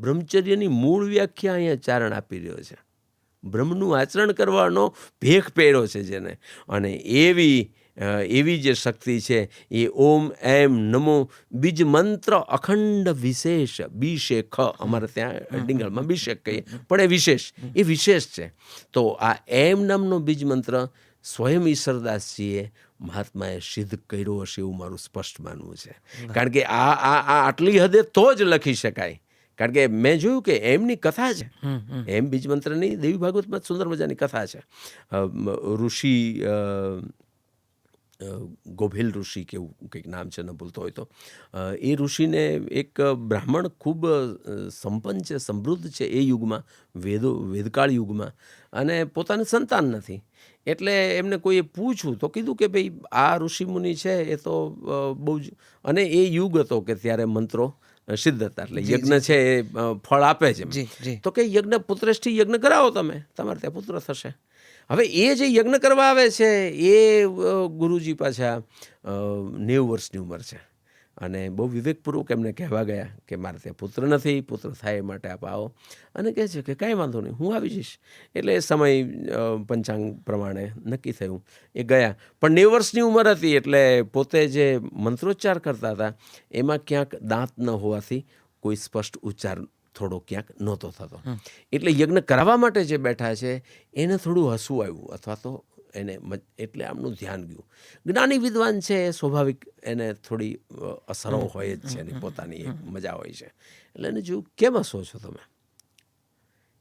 બ્રહ્મચર્યની મૂળ વ્યાખ્યા અહીંયા ચારણ આપી રહ્યો છે. બ્રહ્મનું આચરણ કરવાનો ભેખ પહેર્યો છે જેને. અને એવી એવી જે શક્તિ છે એ ઓમ એમ નમો બીજ મંત્ર અખંડ વિશેષ બીશેખ અમારે ત્યાં ડિંગલમાં બીશેખ કહીએ પણ એ વિશેષ એ વિશેષ છે. તો આ એમ નામનો બીજ મંત્ર સ્વયં ઈશ્વરદાસજીએ મહાત્માએ સિદ્ધ કર્યો હશે એવું મારું સ્પષ્ટ માનવું છે. કારણ કે આ આ આ આટલી હદે તો જ લખી શકાય. કારણ કે મેં જોયું કે એમની કથા છે. એમ બીજ મંત્રની દેવી ભાગવતમાં સુંદર મજાની કથા છે. ઋષિ ગોભેલ ઋષિ કે એવું કંઈક નામ છે ન ભૂલતો હોય તો. એ ઋષિને એક બ્રાહ્મણ ખૂબ સંપન્ન છે સમૃદ્ધ છે એ યુગમાં વેદો વેદકાળ યુગમાં. અને પોતાને સંતાન નથી. એટલે એમને કોઈએ પૂછ્યું તો કીધું કે ભાઈ આ ઋષિમુનિ છે એ તો બહુ જ અને એ યુગ હતો કે ત્યારે મંત્રો સિદ્ધ હતા એટલે યજ્ઞ છે એ ફળ આપે છે. તો કે યજ્ઞ પુત્રેષ્ઠી યજ્ઞ કરાવો તમે તમારે ત્યાં પુત્ર થશે. હવે એ જે યજ્ઞ કરવા આવે છે એ ગુરુજી પાછા નેવું વર્ષની ઉંમર છે. અને બહુ વિવેકપૂર્વક એમને કહેવા ગયા કે મારે ત્યાં પુત્ર નથી પુત્ર થાય એ માટે આપ આવો. અને કહે છે કે કાંઈ વાંધો નહીં હું આવી જઈશ. એટલે સમય પંચાંગ પ્રમાણે નક્કી થયું. એ ગયા. પણ નેવ વર્ષની ઉંમર હતી એટલે પોતે જે મંત્રોચ્ચાર કરતા હતા એમાં ક્યાંક દાંત ન હોવાથી કોઈ સ્પષ્ટ ઉચ્ચાર થોડો ક્યાંક નહોતો થતો. એટલે યજ્ઞ કરાવવા માટે જે બેઠા છે એને થોડું હસવું આવ્યું. અથવા તો એને એટલે આમનું ધ્યાન ગયું. જ્ઞાની વિદ્વાન છે એ સ્વાભાવિક એને થોડી અસરો હોય જ છે એની પોતાની એક મજા હોય છે. એટલે એને જોયું કેમ હસો છો તમે?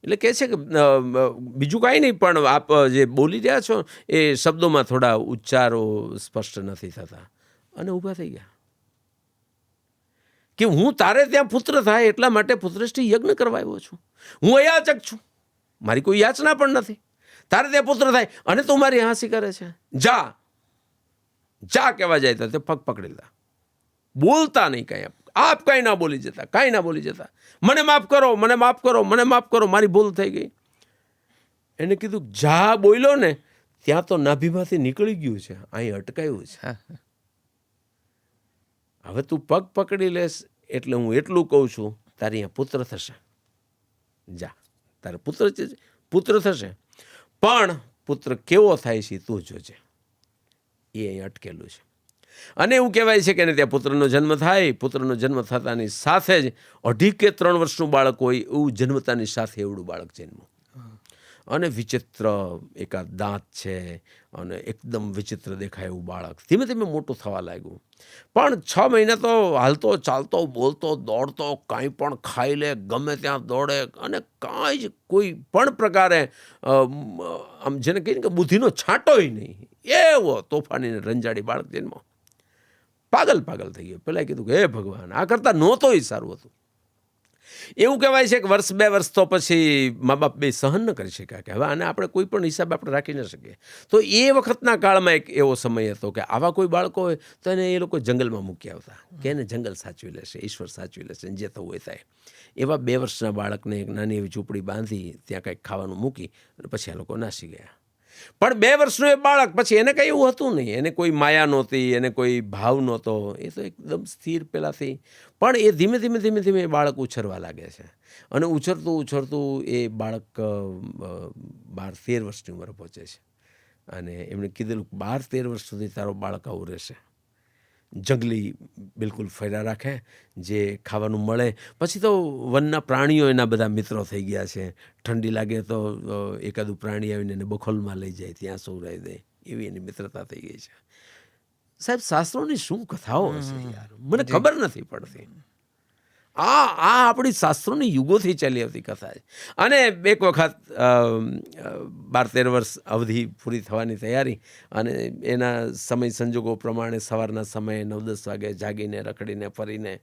એટલે કહે છે કે બીજું કાંઈ નહીં પણ આપ જે બોલી રહ્યા છો એ શબ્દોમાં થોડા ઉચ્ચારો સ્પષ્ટ નથી થતા. અને ઊભા થઈ ગયા. કે હું તારે ત્યાં પુત્ર થાય એટલા માટે પુત્રષ્ઠી યજ્ઞ કરવા આવ્યો છું. હું અયાચક છું. મારી કોઈ યાચના પણ નથી. તારે ત્યાં પુત્ર થાય અને તું મારી હાંસી કરે છે. જા. જા કહેવા જાય તો તે પગ પકડી લીધા બોલતા નહીં કાંઈ આપ. કાંઈ ના બોલી જતા કાંઈ ના બોલી જતા. મને માફ કરો મને માફ કરો મને માફ કરો મારી ભૂલ થઈ ગઈ. એને કીધું જા બોલ્યો ને ત્યાં તો નાભીમાંથી નીકળી ગયું છે અહીં અટકાયું છે. હવે તું પગ પકડી લેશ એટલે હું એટલું કહું છું તારી અહીંયા પુત્ર થશે. જા. તારે પુત્ર છે- પુત્ર થશે. પણ પુત્ર કેવો થાય છે તું જોજે. એ અહીં અટકેલું છે. અને એવું કહેવાય છે કે ત્યાં પુત્રનો જન્મ થાય, પુત્રનો જન્મ થતાની સાથે જ અઢી કે ત્રણ વર્ષનું બાળક હોય એવું જન્મતાની સાથે એવડું બાળક જન્મ અને વિચિત્ર એકાદ દાંત છે અને એકદમ વિચિત્ર દેખાય એવું બાળક. ધીમે ધીમે મોટું થવા લાગ્યું. પણ છ મહિના તો હાલતો, ચાલતો, બોલતો, દોડતો, કાંઈ પણ ખાઈ લે, ગમે ત્યાં દોડે અને કાંઈ જ કોઈ પણ પ્રકારે આમ જેને કહીને કે બુદ્ધિનો છાંટોય નહીં. એવો તોફાનીને રંજાડી બાળક જન્મ પાગલ પાગલ થઈ ગયો. પેલા કીધું કે, હે ભગવાન, આ કરતાં નહોતોય સારું હતું. એવું કહેવાય છે કે વર્ષ બે વર્ષ તો પછી મા બાપ બે સહન ન કરી શક્યા કે હવે આને આપણે કોઈ પણ હિસાબે આપણે રાખી ન શકીએ. તો એ વખતના કાળમાં એક એવો સમય હતો કે આવા કોઈ બાળકો હોય તો એને એ લોકો જંગલમાં મૂકી આવતા કે એને જંગલ સાચવી લેશે, ઈશ્વર સાચવી લેશે જે થવું હોય થાય. એવા બે વર્ષના બાળકને એક નાની એવી ઝૂંપડી બાંધી ત્યાં કંઈક ખાવાનું મૂકી અને પછી આ લોકો નાસી ગયા. પણ બે વર્ષનું એ બાળક, પછી એને કંઈ એવું હતું નહીં. એને કોઈ માયા નહોતી, એને કોઈ ભાવ નહોતો. એ તો એકદમ સ્થિર પહેલાંથી પણ એ ધીમે ધીમે ધીમે ધીમે એ બાળક ઉછરવા લાગે છે. અને ઉછરતું ઉછરતું એ બાળક બાર, તેર વર્ષની ઉંમરે પહોંચે છે. અને એમણે કીધેલું બાર, તેર વર્ષ સુધી તારો બાળક આવું રહેશે. જંગલી બિલકુલ ફર્યા રાખે જે ખાવાનું મળે. પછી તો વનના પ્રાણીઓ એના બધા મિત્રો થઈ ગયા છે. ઠંડી લાગે તો એકાદું પ્રાણી આવીને એને બખોલમાં લઈ જાય ત્યાં સુવડાવી દે. એવી એની મિત્રતા થઈ ગઈ છે. સાહેબ શાસ્ત્રોની શું કથાઓ હશે યાર? મને ખબર નથી પડતી. આ આ આપણી શાસ્ત્રોની યુગોથી ચાલી આવતી કથા છે. અને એક વખત બાર તેર વર્ષ અવધિ પૂરી થવાની તૈયારી અને એના સમય સંજોગો પ્રમાણે સવારના સમયે નવ દસ વાગે જાગીને, રખડીને, ફરીને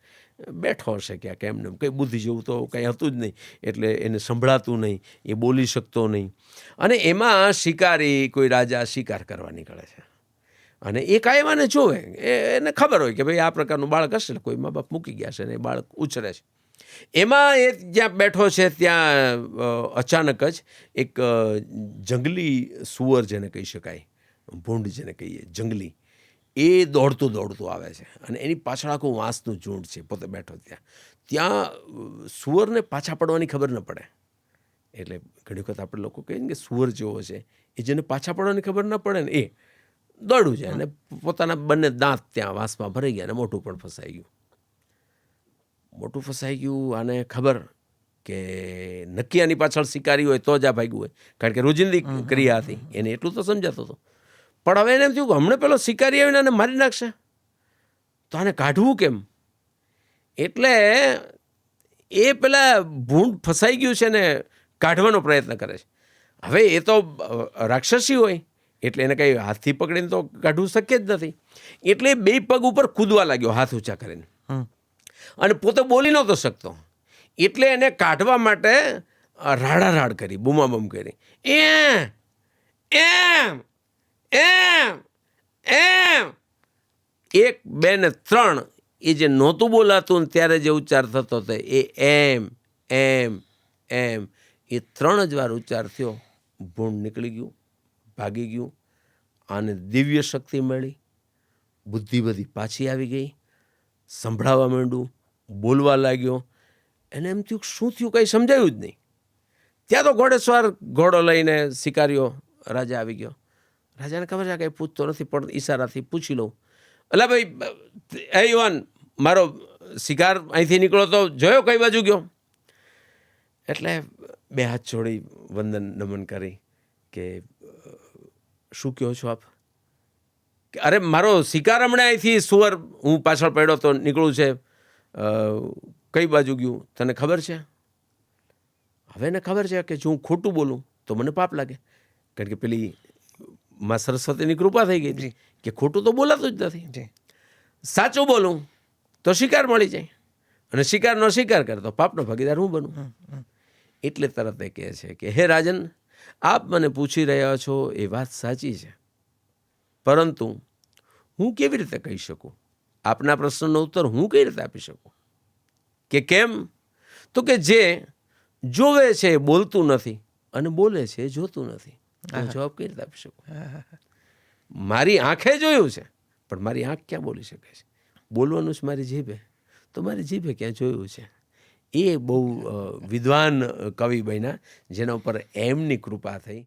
બેઠો હશે ક્યાંક એમને કંઈ બુદ્ધિ જેવું તો કંઈ હતું જ નહીં, એટલે એને સંભળાતું નહીં, એ બોલી શકતો નહીં. અને એમાં શિકારી, કોઈ રાજા શિકાર કરવા નીકળે છે. અને એ કાયમ આને જોવે એને ખબર હોય કે ભાઈ આ પ્રકારનું બાળક હશે એટલે કોઈ મા બાપ મૂકી ગયા છે અને એ બાળક ઉછરે છે. એમાં એ જ્યાં બેઠો છે ત્યાં અચાનક જ એક જંગલી સુવર જેને કહી શકાય, ભૂંડ જેને કહીએ, જંગલી, એ દોડતું દોડતું આવે છે અને એની પાછળ આખું વાંસનું ઝૂંડ છે પોતે બેઠો ત્યાં. ત્યાં સુવરને પાછા પડવાની ખબર ન પડે. એટલે ઘણી વખત આપણે લોકો કહીએ ને કે સુવર જેવો છે, એ જેને પાછા પડવાની ખબર ન પડે ને એ. દોડું છે અને પોતાના બંને દાંત ત્યાં વાંસમાં ભરાઈ ગયા અને મોટું પણ ફસાઈ ગયું. મોટું ફસાઈ ગયું આને ખબર કે નક્કી આની પાછળ શિકારી હોય તો જ આ ભાગ્યું હોય. કારણ કે રોજિંદી ક્રિયા હતી. એને એટલું તો સમજાતો હતો. પણ હવે એને એમ થયું કે હમણાં પેલો શિકારી આવીને આને મારી નાખશે. તો આને કાઢવું કેમ? એટલે એ પેલા ભૂંડ ફસાઈ ગયું છે ને કાઢવાનો પ્રયત્ન કરે છે. હવે એ તો રાક્ષસી હોય. એટલે એને કંઈ હાથથી પકડીને તો કાઢવું શક્ય જ નથી. એટલે બે પગ ઉપર કૂદવા લાગ્યો હાથ ઊંચા કરીને. અને પોતે બોલી નહોતો શકતો. એટલે એને કાઢવા માટે રાડા રાડારાડ કરી બૂમાબૂમ કરી. એમ એમ એમ એમ. એક બે ને ત્રણ એ જે નહોતું બોલાતું ને ત્યારે જે ઉચ્ચાર થતો હતો એ એમ એમ એમ એ ત્રણ જ વાર ઉચ્ચાર થયો ભૂંડ નીકળી ગયું. ભાગી ગયું. આને દિવ્ય શક્તિ મળી. બુદ્ધિ બધી પાછી આવી ગઈ. સંભળાવા માંડ્યું. બોલવા લાગ્યો. એને એમ થયું શું થયું? કંઈ સમજાયું જ નહીં. ત્યાં તો ઘોડેસવાર ઘોડો લઈને શિકારીઓ રાજા આવી ગયો. રાજાને ખબર છે કંઈ પૂછતો નથી, પણ ઈશારાથી પૂછી લઉં. એટલે ભાઈ એ યુવાન, મારો શિકાર અહીંથી નીકળો તો જોયો કઈ બાજુ ગયો? એટલે બે હાથ છોડી વંદન નમન કરી કે શું કહો છો આપ? કે અરે મારો શિકાર હમણાં અહીંથી સુવર હું પાછળ પડ્યો તો નીકળું છે. કઈ બાજુ ગયું? તને ખબર છે? હવે એને ખબર છે કે જો હું ખોટું બોલું તો મને પાપ લાગે. કારણ કે પેલી માં સરસ્વતીની કૃપા થઈ ગઈ કે ખોટું તો બોલાતું જ નથી. સાચું બોલું તો શિકાર મળી જાય. અને શિકારનો શિકાર કરે તો પાપનો ભાગીદાર હું બનું. એટલે તરત એ કહે છે કે હે રાજન આપ મને પૂછી રહ્યા છો એ વાત સાચી છે. પરંતુ હું કેવી રીતે કહી શકું? આપના પ્રશ્નનો ઉત્તર હું કઈ રીતે આપી શકું? કે કેમ? તો કે જે જોવે છે એ બોલતું નથી અને બોલે છે એ જોતું નથી. હું જવાબ કઈ રીતે આપી શકું? મારી આંખે જોયું છે પણ મારી આંખ ક્યાં બોલી શકે છે? બોલવાનું જ મારી જીભે. તો મારી જીભે ક્યાં જોયું છે? એ બહુ વિદ્વાન કવિ બન્યા જેના ઉપર એમની કૃપા થઈ.